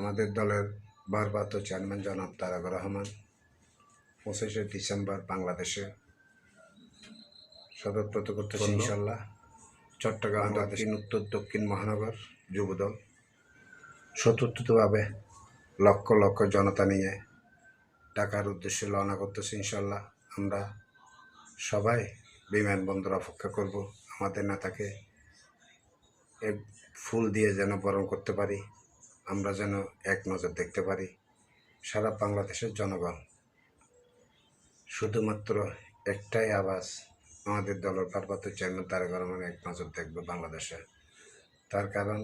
আমাদের দলের ভারপ্রাপ্ত চেয়ারম্যান জনাব তারেক রহমান পঁচিশে ডিসেম্বর বাংলাদেশে সদরপ্রত করতেছে বলল। ইনশাল্লাহ চট্টগ্রাম দক্ষিণ উত্তর দক্ষিণ মহানগর যুবদল। চতুর্থভাবে লক্ষ লক্ষ জনতা নিয়ে টাকার উদ্দেশ্যে রওনা করতেছে ইনশাল্লাহ আমরা সবাই বিমানবন্দর অপেক্ষা করব। আমাদের নেতাকে ফুল দিয়ে যেন বরণ করতে পারি। আমরা যেন এক নজর দেখতে পারি। সারা বাংলাদেশের জনগণ। শুধুমাত্র একটাই আওয়াজ, আমাদের দলের ভারপ্রাপ্ত চেয়ারম্যান তারেক রহমান এক নজর দেখবে বাংলাদেশে। তার কারণ,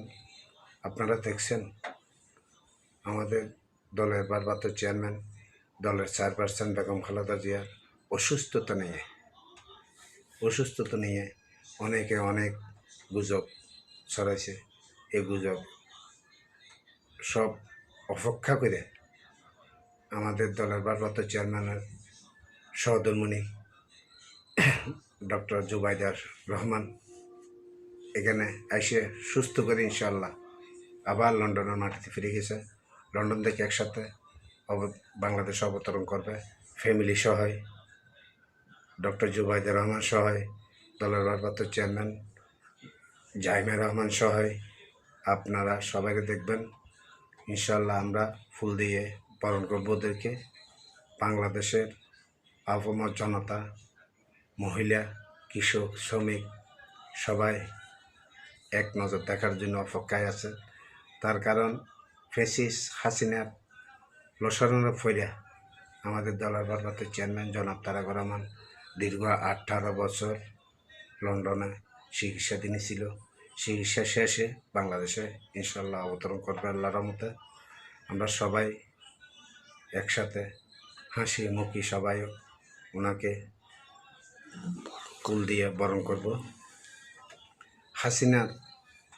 আপনারা দেখছেন, আমাদের দলের ভারপ্রাপ্ত চেয়ারম্যান, দলের চেয়ারপারসন বেগম খালেদা জিয়ার অসুস্থতা নিয়ে অসুস্থতা নিয়ে অনেকে অনেক গুজব ছড়াইছে। এই গুজব সব অপেক্ষা করে আমাদের দলের ভারপ্রাপ্ত চেয়ারম্যানের সহধর্মণি ডক্টর জুবাইদার রহমান এখানে এসে সুস্থ করে ইনশাল্লাহ আবার লন্ডনের মাটিতে ফিরে গেছে। লন্ডন থেকে একসাথে অব- বাংলাদেশ অবতরণ করবে। ফ্যামিলি সহায় ডক্টর জুবাইদুর রহমান সহায় দলের ভারপ্রাপ্ত চেয়ারম্যান জাইমা রহমান সহায় আপনারা সবাইকে দেখবেন। ইনশাল্লাহ আমরা ফুল দিয়ে বরণ করব ওদেরকে। বাংলাদেশের আপামর জনতা, মহিলা, কৃষক, শ্রমিক সবাই এক নজর দেখার জন্য অপেক্ষায় আছে। তার কারণ ফেসিস হাসিনার লোসারণের ফইরা আমাদের দলের ভারপ্রাপ্ত চেয়ারম্যান জনাব তারেক রহমান দীর্ঘ আঠারো বছর লন্ডনে চিকিৎসাধীন ছিল। চিকিৎসা শেষে বাংলাদেশে ইনশাল্লাহ অবতরণ করবে আল্লাহর মতে আমরা সবাই একসাথে হাসি মুখি সবাই ওনাকে কুল দিয়ে বরণ করব। হাসিনা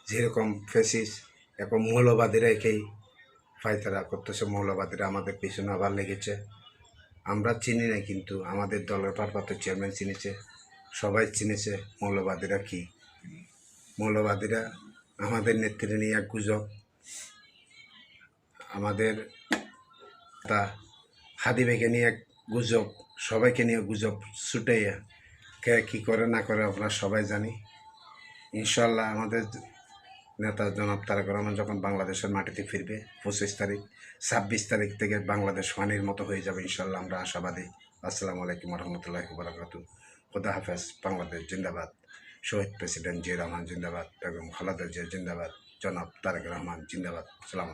যেরকম ফেসিস এখন মৌলবাদীরা একেই ফায়তারা করতেছে। মৌলবাদীরা আমাদের পিছনে আবার লেগেছে। আমরা চিনি না, কিন্তু আমাদের দলের ভারপ্রাপ্ত চেয়ারম্যান চিনেছে। সবাই চিনেছে মৌলবাদীরা কি মৌলবাদীরা আমাদের নেত্রী নিয়ে এক গুজব। আমাদের তা হাদিবেকে নিয়ে এক গুজব, সবাইকে নিয়ে গুজব ছুটাইয়া কে কী করে না করে আমরা সবাই জানি। ইনশাল্লাহ আমাদের নেতা জনাব তারেক রহমান যখন বাংলাদেশের মাটিতে ফিরবে, পঁচিশ তারিখ, ছাব্বিশ তারিখ থেকে বাংলাদেশ ফানির মতো হয়ে যাবে ইনশাল্লাহ আমরা আশাবাদী। আসসালামু আলাইকুম রহমতুল্লাহ বারাকাত খুদা হাফেজ। বাংলাদেশ জিন্দাবাদ। শহীদ প্রেসিডেন্ট জিয়া রহমান জিন্দাবাদ বেগম খালেদা জিয়া জিন্দাবাদ। জনাব তারেক রহমান জিন্দাবাদ। সালাম